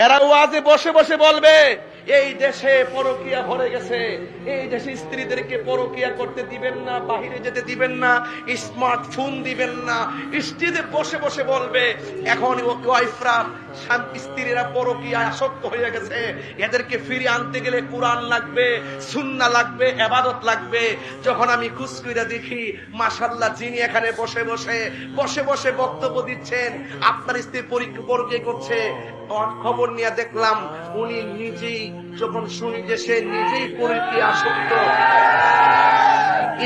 এরা ওয়াজে বসে বসে বলবে, এই দেশে পরকিয়া ভরে গেছে। এই দেশে স্ত্রীদেরকে পরকিয়া করতে দিবেন না, বাহিরে যেতে দিবেন না, স্মার্টফোন দিবেন না। স্ত্রীদের বসে বসে বলবে, এখন ওয়াইফরা স্ত্রীরা পরকিয়া আসক্ত হয়ে গেছে। এদেরকে ফিরে আনতে গেলে কোরআন লাগবে সুন্না লাগবে, এবাদত লাগবে। যখন আমি খুশকুইরা দেখি মাশাল্লাহ যিনি এখানে বসে বসে বসে বসে বক্তব্য দিচ্ছেন, আপনার স্ত্রী পরীক্ষা পরকে করছে। খবর নিয়ে দেখলাম, উনি নিজেই যখন শুনি যে সে নিজেই পরীক্ষা আসক্ত।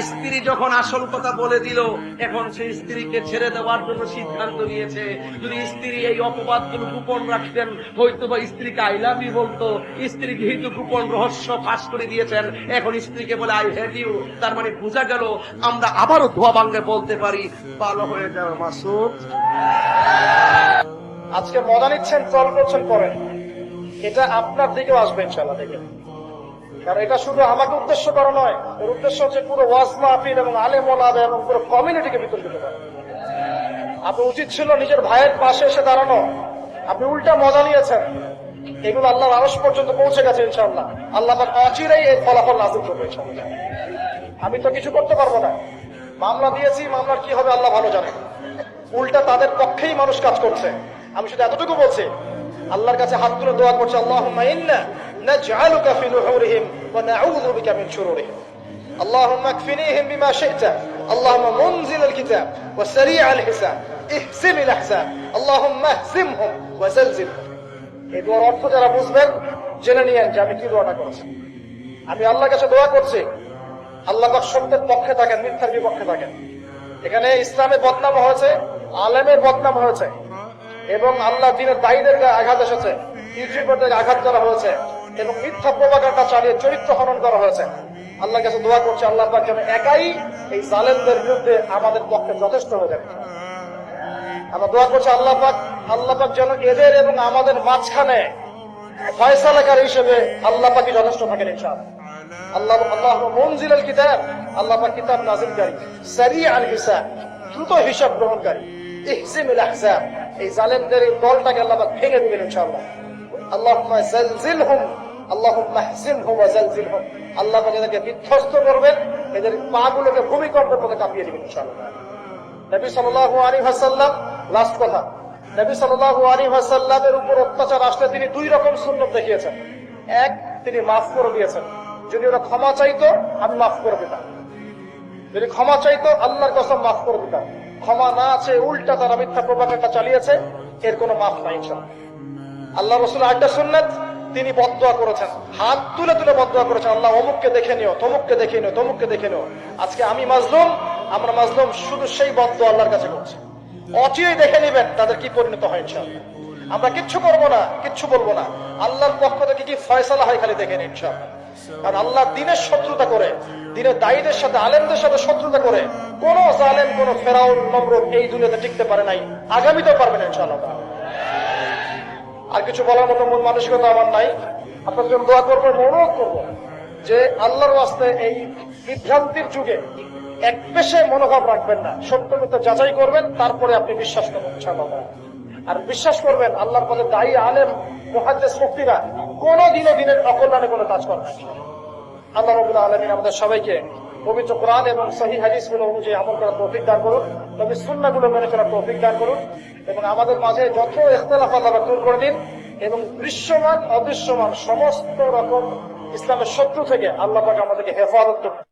স্ত্রী যখন আসল কথা বলে দিল, এখন সেই স্ত্রীকে ছেড়ে দেওয়ার জন্য সিদ্ধান্ত নিয়েছে। যদি স্ত্রী এই অপবাদগুলো গোপন রাখতেন, হয়তো বা স্ত্রীকে আই বলতো। স্ত্রী যেহেতু গোপন রহস্য ফাঁস করে দিয়েছেন। এখন স্ত্রীকে বলে, আই হেড ইউ। তার মানে বোঝা গেল, আমরা আবারও ধোয়া ভাঙ্গে বলতে পারি ভালো হয়ে যাবে মাসুদ। আজকে মজা নিচ্ছেন ট্রল করছেন করেন এটা আপনার দিকেও আসবে ইনশাল্লাহ দেখে। কারণ এটা শুধু আমাকে উদ্দেশ্য করা নয়, এর উদ্দেশ্য হচ্ছে পুরো ওয়াজ মাহফিল এবং আলেম ওলাদা এবং পুরো কমিউনিটিকে বিতর্কিত করা। আপনি উচিত ছিল নিজের ভাইয়ের পাশে এসে দাঁড়ানো। আপনি উল্টা মজা নিয়েছেন। এগুলো আল্লাহর আড়স পর্যন্ত পৌঁছে গেছে ইনশাল্লাহ আল্লাহ অচিরেই এই ফলাফল নাজিল করবে আমি তো কিছু করতে পারব না। মামলা দিয়েছি, মামলার কি হবে আল্লাহ ভালো জানে। উল্টা তাদের পক্ষেই মানুষ কাজ করছে। আমি শুধু এতটুকু বলছি, আল্লাহর কাছে হাত তুলে দোয়া করছে, আল্লাহুম্মা ইন্না নাজআলুকা ফি নুহুরিহিম ওয়া নাউযু বিকা মিন শুরুরিহিম اللهم اكفنيهم بما شئت اللهم منزل الكتاب وسريع الحساب اهزم الاحزاب اللهم اهزمهم وزلزلهم এই দোয়ার অর্থ যারা বুঝবেন জেনে নিয়েন যে আমি কি দোয়াটা করেছি আমি আল্লাহর কাছে দোয়া করছি আল্লাহ পাক সত্যের পক্ষে থাকেন মিথ্যার বিপক্ষে থাকেন এখানে ইসলামের বদনাম হয়েছে আলেমের বদনাম হয়েছে এবং আল্লাহ দিনের দায়ীদের গায়ে আঘাত এসেছে ইউটিউবারদের আঘাত করা হয়েছে এবং মিথ্যা প্রবাকারটা চালিয়ে চরিত্র হনন করা হয়েছে। আল্লাহর কাছে দোয়া করছে, আল্লাহ পাক যেন একাই এই জালেমদের বিরুদ্ধে আমাদের পক্ষে যথেষ্ট হয়ে যাবে। আমরা দোয়া করছি, আল্লাহ পাক আল্লাহ পাক যেন এদের এবং আমাদের মাঝখানে ফয়সালাকার হিসেবে আল্লাহ পাকি যথেষ্ট থাকেন ইনশাআল্লাহ। আল্লাহ আল্লাহ মনজিল আল কিতাব, আল্লাহ পাক কিতাব নাজিলকারী সারি আল হিসাব, দ্রুত হিসাব গ্রহণকারী ইহজিমুল এই জালেমদের দলটাকে আল্লাহ পাক ভেঙে দিবেন ইনশাআল্লাহ। আল্লাহুম্মা জালজিলহুম আল্লাহ বিধ্বস্ত করবেন ওয়াসাল্লাম লাস্ট ওয়াসাল্লামের উপর অত্যাচার তিনি দুই রকম সুন্নত দেখিয়েছেন। এক, তিনি মাফ করে দিয়েছেন। যদি ওরা ক্ষমা চাইতো, আমি মাফ করে দিতাম। যদি ক্ষমা চাইতো, আল্লাহর কসম মাফ করে দিতাম। ক্ষমা না আছে উল্টা তারা মিথ্যা প্রভাকারটা চালিয়েছে, এর কোনো মাফ নাই আল্লাহ রসুল আড্ডা সুন্নাত তিনি বদয়া করেছেন। হাত তুলে তুলে বদয়া করেছেন। আল্লাহ অমুককে দেখে নিও, তমুককে দেখে নিও, তমুককে দেখে নিও। আজকে আমি মাজলুম, আমরা মাজলুম, শুধু সেই বদ্ধ আল্লাহর কাছে করছি। অচিরেই দেখে নিবেন তাদের কি পরিণত হয় ইনশাআল্লাহ। আমরা কিচ্ছু করব না, কিচ্ছু বলব না। আল্লাহর পক্ষ থেকে কি ফয়সালা হয় খালি দেখে নিন ইনশাআল্লাহ। কারণ আল্লাহ দিনের শত্রুতা করে, দিনের দায়ীদের সাথে, আলেমদের সাথে শত্রুতা করে, কোন জালেম, কোন ফেরাউন নম্রত এই দুনিয়াতে টিকতে পারে নাই। আগামীতেও পারবে না ইনশাআল্লাহ। আর কিছু বলার মতো মন মানসিকতা আমার নাই আপনার জন্য দোয়া করব অনুরোধ করব যে আল্লাহর ওয়াস্তে এই বিভ্রান্তির যুগে এক পেশে মনোভাব রাখবেন না সত্য মিথ্যা যাচাই করবেন, তারপরে আপনি বিশ্বাস করবেন। আর বিশ্বাস করবেন, আল্লাহর পদে দায়ী আলেম মহাদ্দেশ মুক্তিরা কোনো দিনও দিনের অকল্যাণে কোনো কাজ করে না আল্লাহ রবুল্লাহ আলমিন আমাদের সবাইকে পবিত্র কোরআন এবং সহি হাদিসগুলো অনুযায়ী আমল করার তৌফিক দান করুন। তবে সুন্না গুলো মেনে চলার তৌফিক দান করুন এবং আমাদের মাঝে যত ইখতলাফ আল্লাহ দূর করে দিন এবং দৃশ্যমান, অদৃশ্যমান সমস্ত রকম ইসলামের শত্রু থেকে আল্লাহ পাকে আমাদেরকে হেফাজত করুন।